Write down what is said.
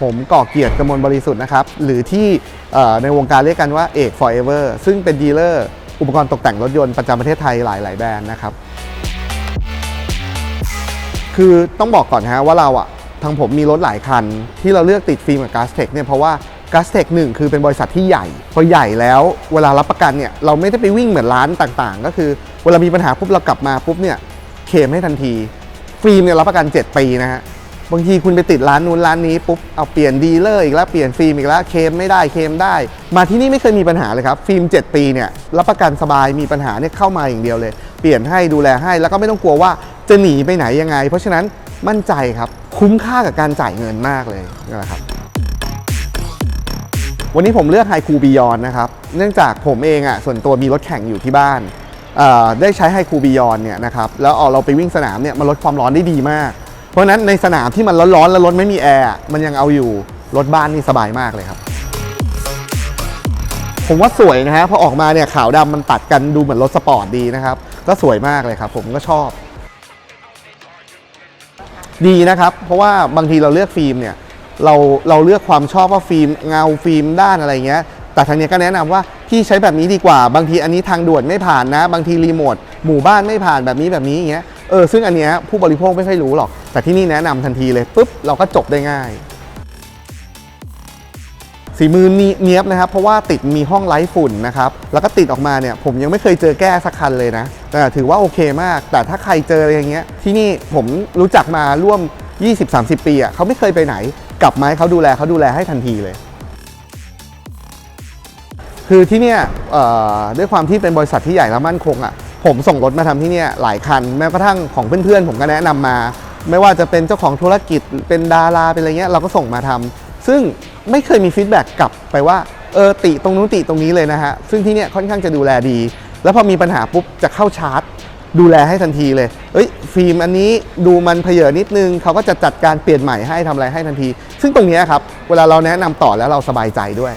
ผมก่อเกียรติกมลบริสุทธิ์นะครับ หรือที่ในวงการเรียกกันว่าเอก forever ซึ่งเป็นดีลเลอร์อุปกรณ์ตกแต่งรถยนต์ประจำประเทศไทยหลาย ๆ แบรนด์นะครับ คือต้องบอกก่อนนะฮะว่าเราอะทางผมมีรถหลายคัน ที่เราเลือกติดฟิล์มกับ g a s t e c เนี่ยเพราะว่า g a s t e c หนึ่งคือเป็นบริษัทที่ใหญ่ พอใหญ่แล้วเวลารับประกันเนี่ยเราไม่ได้ไปวิ่งเหมือนร้านต่างๆ ก็คือเวลามีปัญหาปุ๊บเรากลับมาปุ๊บเนี่ยเคลมให้ทันที ฟิล์มเนี่ยรับประกัน 7 ปีนะฮะ บางทีคุณไปติดร้านนู้นร้านนี้ปุ๊บเอาเปลี่ยนดีลเลอร์อีกแล้วเปลี่ยนฟิล์มอีกแล้วเคมไม่ได้เคมได้ มาที่นี่ไม่เคยมีปัญหาเลยครับ ฟิล์ม 7 ปีเนี่ยรับประกันสบายมีปัญหาเนี่ยเข้ามาอย่างเดียวเลย เปลี่ยนให้ดูแลให้แล้วก็ไม่ต้องกลัวว่าจะหนีไปไหนยังไง เพราะฉะนั้นมั่นใจครับคุ้มค่ากับการจ่ายเงินมากเลยนั่แหละครับวันนี้ผมเลือกไฮคูบิยอนนะครับเนื่องจากผมเองอะส่วนตัวมีรถแข่งอยู่ที่บ้านได้ใช้ไฮคูบิยอนเนี่ยนะครับแล้วเอาเราไปวิ่งสนามเนี่ยมันลดความร้อนได้ดีมาก เพราะฉะนั้นในสนามที่มันร้อนๆแล้วรถไม่มีแอร์มันยังเอาอยู่รถบ้านนี่สบายมากเลยครับ ผมว่าสวยนะฮะพอออกมาเนี่ยขาวดำมันตัดกันดูเหมือนรถสปอร์ตดีนะครับ ก็สวยมากเลยครับ ผมก็ชอบ ดีนะครับ เพราะว่าบางทีเราเลือกฟิล์มเนี่ยเราเราเลือกความชอบว่าฟิล์มเงาฟิล์มด้านอะไรเงี้ย แต่ทางนี้ก็แนะนำว่าพี่ใช้แบบนี้ดีกว่า บางทีอันนี้ทางด่วนไม่ผ่านนะ บางทีรีโมทหมู่บ้านไม่ผ่านแบบนี้แบบนี้อย่างเงี้ย เออซึ่งอันเนี้ยผู้บริโภคไม่ค่อยรู้หรอก แต่ที่นี่แนะนำทันทีเลยปุ๊บเราก็จบได้ง่าย สีมือนีเนียบนะครับ เพราะว่าติดมีห้องไร้ฝุ่นนะครับ แล้วก็ติดออกมาเนี่ย ผมยังไม่เคยเจอแก้สักคันเลยนะแต่ถือว่าโอเคมาก แต่ถ้าใครเจออะไรอย่างเงี้ย ที่นี่ผมรู้จักมาร่วม 20-30 ปีอะเขาไม่เคยไปไหน กลับมาให้เขาดูแลเขาดูแลให้ทันทีเลย คือที่เนี่ยเอ่อด้วยความที่เป็นบริษัทที่ใหญ่และมั่นคงอะ ผมส่งรถมาทำที่เนี่ยหลายคัน แม้กระทั่งของเพื่อนๆ ผมก็แนะนำมา ไม่ว่าจะเป็นเจ้าของธุรกิจเป็นดาราเป็นอะไรเงี้ยเราก็ส่งมาทำซึ่งไม่เคยมีฟีดแบ็กกลับไปว่าเออติตรงนู้นติตรงนี้เลยนะฮะ ซึ่งที่เนี่ยค่อนข้างจะดูแลดี แล้วพอมีปัญหาปุ๊บจะเข้าชาร์จ ดูแลให้ทันทีเลย เอ้ยฟิล์มอันนี้ดูมันเพเยอนิดนึงเขาก็จะจัดการเปลี่ยนใหม่ให้ทำอะไรให้ทันที ซึ่งตรงนี้ครับเวลาเราแนะนำต่อแล้วเราสบายใจด้วย